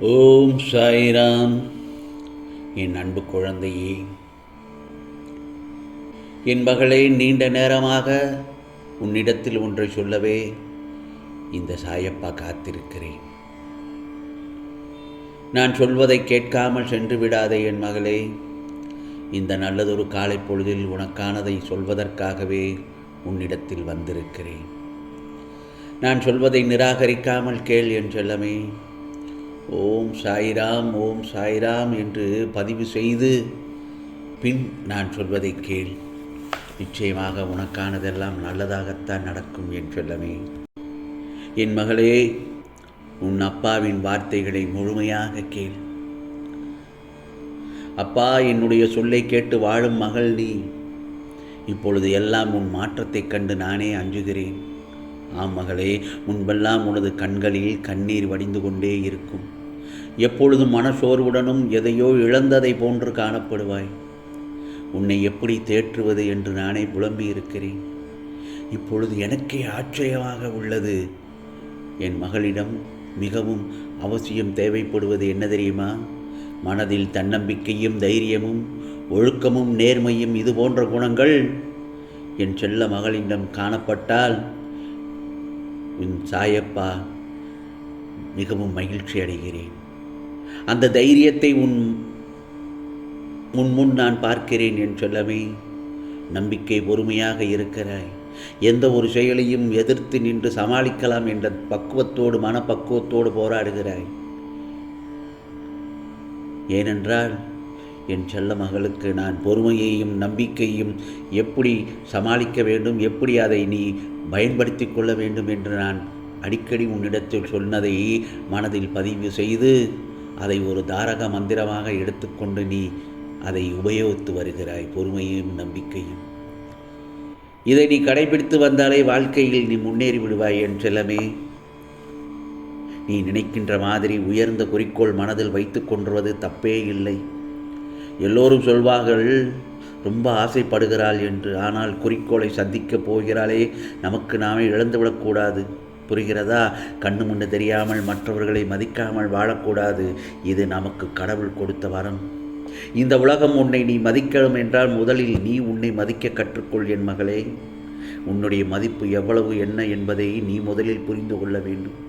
ஓம் சாய்ராம். என் அன்பு குழந்தையே என் மகளே நீண்ட நேரமாக உன்னிடத்தில் ஒன்றை சொல்லவே இந்த சாயப்பா காத்திருக்கிறேன். நான் சொல்வதை கேட்காமல் சென்று விடாதே என் மகளே. இந்த நல்லதொரு காலை பொழுதில் உனக்கானதை சொல்வதற்காகவே உன்னிடத்தில் வந்திருக்கிறேன். நான் சொல்வதை நிராகரிக்காமல் கேள் என் செல்லமே. ஓம் சாய்ராம் ஓம் சாய்ராம் என்று பதிவு செய்து பின் நான் சொல்வதை கேள். நிச்சயமாக உனக்கானதெல்லாம் நல்லதாகத்தான் நடக்கும் என் சொல்லமே. என் மகளே உன் அப்பாவின் வார்த்தைகளை முழுமையாக கேள். அப்பா என்னுடைய சொல்லை கேட்டு வாழும் மகள் நீ. இப்பொழுது எல்லாம் உன் மாற்றத்தைக் கண்டு நானே அஞ்சுகிறேன். ஆம் மகளே முன்பெல்லாம் உனது கண்களில் கண்ணீர் வடிந்து கொண்டே இருக்கும். எப்பொழுதும் மனசோர்வுடனும் எதையோ இழந்ததை போன்று காணப்படுவாய். உன்னை எப்படி தேற்றுவது என்று நானே புலம்பி இருக்கிறேன் இப்பொழுது எனக்கே ஆச்சரியமாக உள்ளது. என் மகளிடம் மிகவும் அவசியம் தேவைப்படுவது என்ன தெரியுமா? மனதில் தன்னம்பிக்கையும் தைரியமும் ஒழுக்கமும் நேர்மையும் இது போன்ற குணங்கள் என் செல்ல மகளிடம் காணப்பட்டால் உன் சாயப்பா மிகவும் மகிழ்ச்சி அடைகிறேன் அந்த தைரியத்தை உன் முன்முன் முன் நான் பார்க்கிறேன் என் சொல்லவே நம்பிக்கை பொறுமையாக இருக்கிறாய். எந்த ஒரு செயலையும் எதிர்த்து நின்று சமாளிக்கலாம் என்ற பக்குவத்தோடு மனப்பக்குவத்தோடு போராடுகிறாய். ஏனென்றால் என் செல்ல மகளுக்கு நான் பொறுமையையும் நம்பிக்கையும் எப்படி சமாளிக்க வேண்டும் எப்படி அதை நீ பயன்படுத்தி கொள்ள வேண்டும் என்று நான் அடிக்கடி உன்னிடத்தில் சொன்னதை மனதில் பதிவு செய்து அதை ஒரு தாரக மந்திரமாக எடுத்துக்கொண்டு நீ அதை உபயோகித்து வருகிறாய் பொறுமையும் நம்பிக்கையும். இதை நீ கடைபிடித்து வந்தாலே வாழ்க்கையில் நீ முன்னேறி விடுவாய் என் செல்லமே. நீ நினைக்கின்ற மாதிரி உயர்ந்த குறிக்கோள் மனதில் வைத்து கொண்டுவது தப்பே இல்லை. எல்லோரும் சொல்வார்கள் ரொம்ப ஆசைப்படுகிறாள் என்று. ஆனால் குறிக்கோளை சந்திக்கப் போகிறாளே நமக்கு நாமே இழந்துவிடக்கூடாது புரிகிறதா? கண்ணு முன்னு தெரியாமல் மற்றவர்களை மதிக்காமல் வாழக்கூடாது. இது நமக்கு கடவுள் கொடுத்த வரம். இந்த உலகம் உன்னை நீ மதிக்கணும் என்றால் முதலில் நீ உன்னை மதிக்க கற்றுக்கொள் என் மகளே. உன்னுடைய மதிப்பு எவ்வளவு என்ன என்பதை நீ முதலில் புரிந்து கொள்ள வேண்டும்.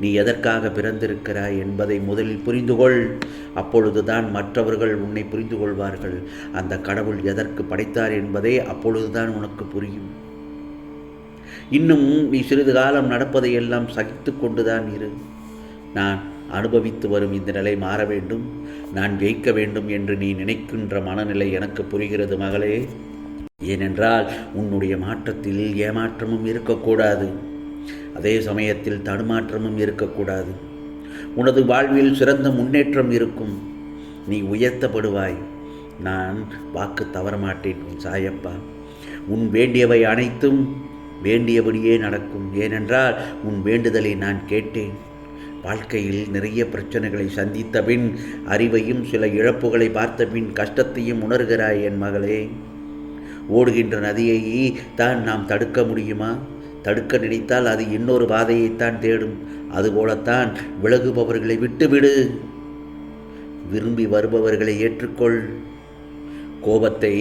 நீ எதற்காக பிறந்திருக்கிறாய் என்பதை முதலில் புரிந்து கொள். அப்பொழுதுதான் மற்றவர்கள் உன்னை புரிந்து கொள்வார்கள். அந்த கடவுள் எதற்கு படைத்தார் என்பதே அப்பொழுதுதான் உனக்கு புரியும். இன்னும் நீ சிறிது காலம் நடப்பதையெல்லாம் சகித்து கொண்டுதான் இரு. நான் அனுபவித்து வரும் இந்த நிலை மாற வேண்டும். நான் ஜெயிக்க வேண்டும் என்று நீ நினைக்கின்ற மனநிலை எனக்கு புரிகிறது மகளே. ஏனென்றால் உன்னுடைய மாற்றத்தில் ஏமாற்றமும் இருக்கக்கூடாது. அதே சமயத்தில் தடுமாற்றமும் இருக்கக்கூடாது. உனது வாழ்வில் சிறந்த முன்னேற்றம் இருக்கும். நீ உயர்த்தப்படுவாய். நான் வாக்கு தவறமாட்டேன் சாயப்பா. உன் வேண்டியவை அனைத்தும் வேண்டியபடியே நடக்கும். ஏனென்றால் உன் வேண்டுதலை நான் கேட்டேன். வாழ்க்கையில் நிறைய பிரச்சனைகளை சந்தித்த பின் அறிவையும் சில இழப்புகளை பார்த்த பின் கஷ்டத்தையும் உணர்கிறாய் என் மகளே. ஓடுகின்ற நதியை தான் நாம் தடுக்க முடியுமா? தடுக்க நினைத்தால் அது இன்னொரு பாதையைத்தான் தேடும். அதுபோலத்தான் விலகுபவர்களை விட்டுவிடு. விரும்பி வருபவர்களை ஏற்றுக்கொள். கோபத்தை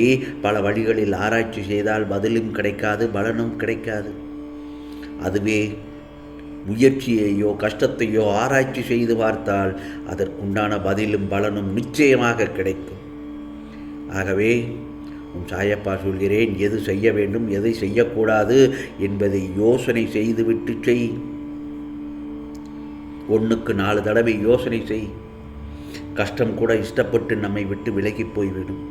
பல வழிகளில் ஆராய்ச்சி செய்தால் பதிலும் கிடைக்காது பலனும் கிடைக்காது. அதுவே முயற்சியையோ கஷ்டத்தையோ ஆராய்ச்சி செய்து பார்த்தால் அதற்குண்டான பதிலும் பலனும் நிச்சயமாக கிடைக்கும். ஆகவே உன் சாயப்பா சொல்கிறேன் எது செய்ய வேண்டும் எதை செய்யக்கூடாது என்பதை யோசனை செய்துவிட்டு செய். ஒன்றுக்கு நாலு தடவை யோசனை செய். கஷ்டம் கூட இஷ்டப்பட்டு நம்மை விட்டு விலகி போய்விடும்.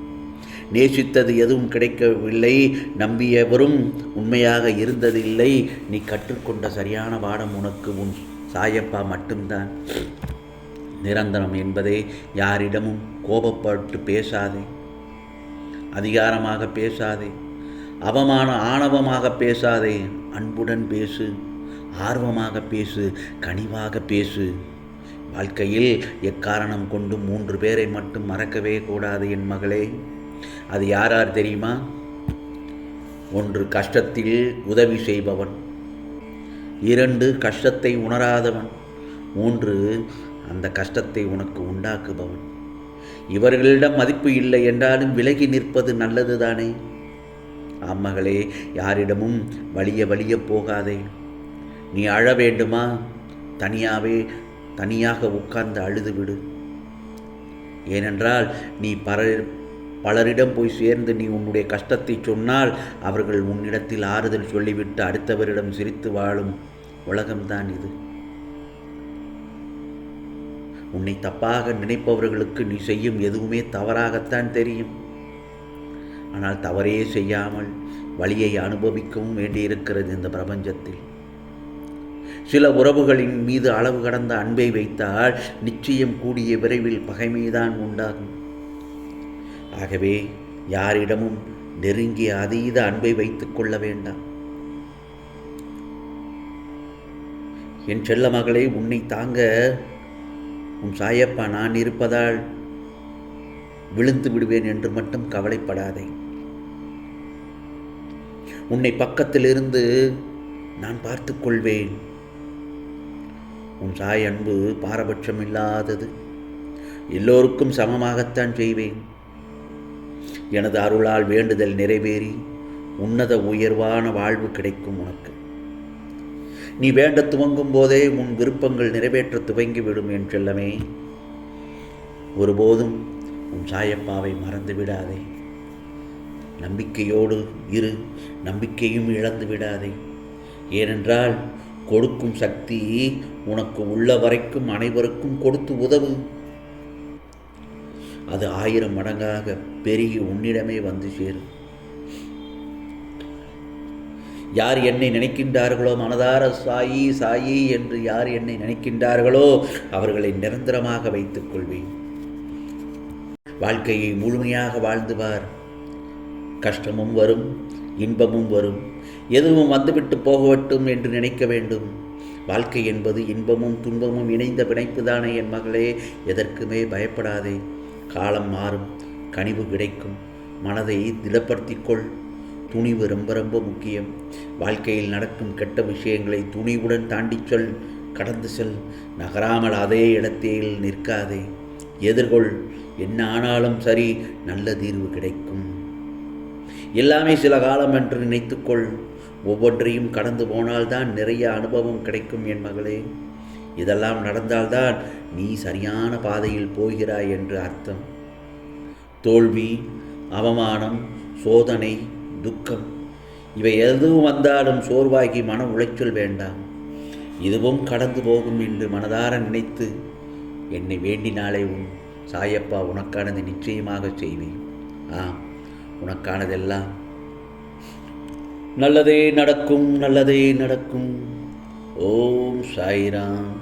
நேசித்தது எதுவும் கிடைக்கவில்லை. நம்பியவரும் உண்மையாக இருந்ததில்லை. நீ கற்றுக்கொண்ட சரியான பாடம் உனக்கு உன் சாயப்பா மட்டும்தான். நிரந்தரம் என்பதை யாரிடமும் கோபப்பட்டு பேசாதே. அதிகாரமாக பேசாதே. அவமான ஆணவமாக பேசாதே. அன்புடன் பேசு. ஆர்வமாக பேசு. கனிவாக பேசு. வாழ்க்கையில் எக்காரணம் கொண்டு மூன்று பேரை மட்டும் மறக்கவே கூடாது என் மகளே. அது யார் யார் தெரியுமா? ஒன்று கஷ்டத்தில் உதவி செய்பவன் இரண்டு கஷ்டத்தை உணராதவன் மூன்று அந்த கஷ்டத்தை உனக்கு உண்டாக்குபவன். இவர்களிடம் மதிப்பு இல்லை என்றாலும் விலகி நிற்பது நல்லதுதானே? அம்மகளே யாரிடமும் வலிய வலிய போகாதே. நீ அழ வேண்டுமா? தனியாகவே தனியாக உட்கார்ந்து அழுதுவிடு ஏனென்றால் நீ பர பலரிடம் போய் சேர்ந்து நீ உன்னுடைய கஷ்டத்தை சொன்னால் அவர்கள் உன்னிடத்தில் ஆறுதல் சொல்லிவிட்டு அடுத்தவரிடம் சிரித்து வாழும் உலகம்தான் இது. உன்னை தப்பாக நினைப்பவர்களுக்கு நீ செய்யும் எதுவுமே தவறாகத்தான் தெரியும். ஆனால் தவறே செய்யாமல் வழியை அனுபவிக்கவும் வேண்டியிருக்கிறது இந்த பிரபஞ்சத்தில். சில உறவுகளின் மீது அளவு கடந்த அன்பை வைத்தால் நிச்சயம் கூடிய விரைவில் பகைமைதான் உண்டாகும். ஆகவே யாரிடமும் நெருங்கிய அதீத அன்பை வைத்துக் கொள்ள வேண்டாம். என் செல்ல மகளே உன்னை தாங்க உன் சாயப்பா நான் இருப்பதால் விழுந்து விடுவேன் என்று மட்டும் கவலைப்படாதே. உன்னை பக்கத்திலிருந்து நான் பார்த்து கொள்வேன். உன் சாய் அன்பு பாரபட்சம் இல்லாதது எல்லோருக்கும் சமமாகத்தான் செய்வேன். எனது அருளால் வேண்டுதல் நிறைவேறி உன்னத உயர்வான வாழ்வு கிடைக்கும் உனக்கு. நீ வேண்ட துவங்கும் போதே உன் விருப்பங்கள் நிறைவேற்ற துவங்கிவிடும் என் செல்லமே. ஒருபோதும் உன் சாயப்பாவை மறந்து விடாதே. நம்பிக்கையோடு இரு நம்பிக்கையும் இழந்து விடாதே. ஏனென்றால் கொடுக்கும் சக்தி உனக்கு உள்ள வரைக்கும் அனைவருக்கும் கொடுத்து உதவு. அது ஆயிரம் மடங்காக பெருகி உன்னிடமே வந்து சேரும். யார் என்னை நினைக்கின்றார்களோ மனதார சாயி சாயி என்று யார் என்னை நினைக்கின்றார்களோ அவர்களை நிரந்தரமாக வைத்துக் கொள்வேன். வாழ்க்கையை முழுமையாக வாழ்ந்துவார் கஷ்டமும் வரும் இன்பமும் வரும். எதுவும் வந்துவிட்டு போகவட்டும் என்று நினைக்க வேண்டும். வாழ்க்கை என்பது இன்பமும் துன்பமும் இணைந்த பிணைப்புதானே என் மகளே எதற்குமே பயப்படாதே. காலம் மாறும் கனிவு கிடைக்கும். மனதை திடப்படுத்திக்கொள். துணிவு ரொம்ப ரொம்ப முக்கியம். வாழ்க்கையில் நடக்கும் கெட்ட விஷயங்களை துணிவுடன் தாண்டிச் சொல். கடந்து செல். நகராமல் அதே இடத்தில் நிற்காதே. எதிர்கொள். என்ன ஆனாலும் சரி நல்ல தீர்வு கிடைக்கும். எல்லாமே சில காலம் என்று நினைத்துக்கொள். ஒவ்வொன்றையும் கடந்து போனால்தான் நிறைய அனுபவம் கிடைக்கும் என் மகளே. இதெல்லாம் நடந்தால்தான் நீ சரியான பாதையில் போகிறாய் என்று அர்த்தம். தோல்வி அவமானம் சோதனை துக்கம் இவை எதுவும் வந்தாலும் சோர்வாகி மன உளைச்சல் வேண்டாம். இதுவும் கடந்து போகும் என்று மனதார நினைத்து என்னை வேண்டினாலே உன் சாயப்பா உனக்கானது நிச்சயமாக செய்வேன். ஆ உனக்கானதெல்லாம். நல்லதே நடக்கும் நல்லதே நடக்கும். ஓம் சாய்ராம்.